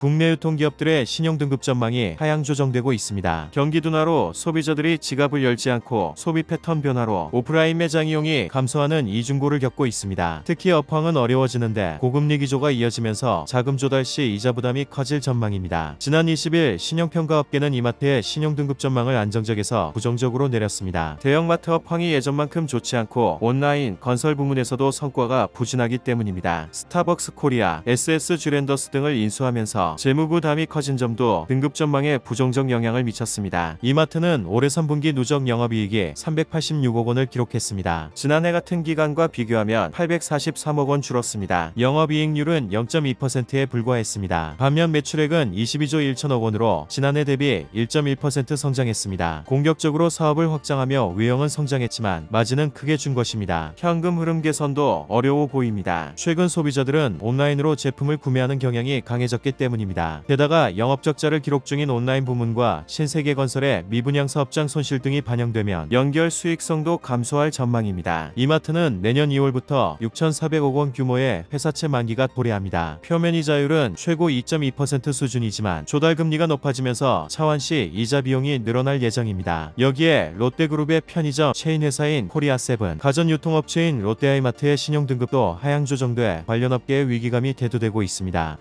국내 유통기업들의 신용등급 전망이 하향 조정되고 있습니다. 경기 둔화로 소비자들이 지갑을 열지 않고 소비 패턴 변화로 오프라인 매장 이용이 감소하는 이중고를 겪고 있습니다. 특히 업황은 어려워지는데 고금리 기조가 이어지면서 자금 조달 시 이자 부담이 커질 전망입니다. 지난 20일 신용평가업계는 이마트의 신용등급 전망을 안정적에서 부정적으로 내렸습니다. 대형마트 업황이 예전만큼 좋지 않고 온라인 건설 부문에서도 성과가 부진하기 때문입니다. 스타벅스 코리아, SS 주랜더스 등을 인수하면서 재무 부담이 커진 점도 등급 전망에 부정적 영향을 미쳤습니다. 이마트는 올해 3분기 누적 영업이익이 386억 원을 기록했습니다. 지난해 같은 기간과 비교하면 843억 원 줄었습니다. 영업이익률은 0.2%에 불과했습니다. 반면 매출액은 22조 1천억 원으로 지난해 대비 1.1% 성장했습니다. 공격적으로 사업을 확장하며 외형은 성장했지만 마진은 크게 준 것입니다. 현금 흐름 개선도 어려워 보입니다. 최근 소비자들은 온라인으로 제품을 구매하는 경향이 강해졌기 때문입니다. 게다가 영업 적자를 기록 중인 온라인 부문과 신세계 건설의 미분양 사업장 손실 등이 반영되면 연결 수익성도 감소할 전망입니다. 이마트는 내년 2월부터 6,400억 원 규모의 회사채 만기가 도래합니다. 표면 이자율은 최고 2.2% 수준이지만 조달 금리가 높아지면서 차환시 이자 비용이 늘어날 예정입니다. 여기에 롯데그룹의 편의점 체인 회사인 코리아세븐, 가전 유통업체인 롯데아이마트의 신용 등급도 하향 조정돼 관련 업계의 위기감이 대두되고 있습니다.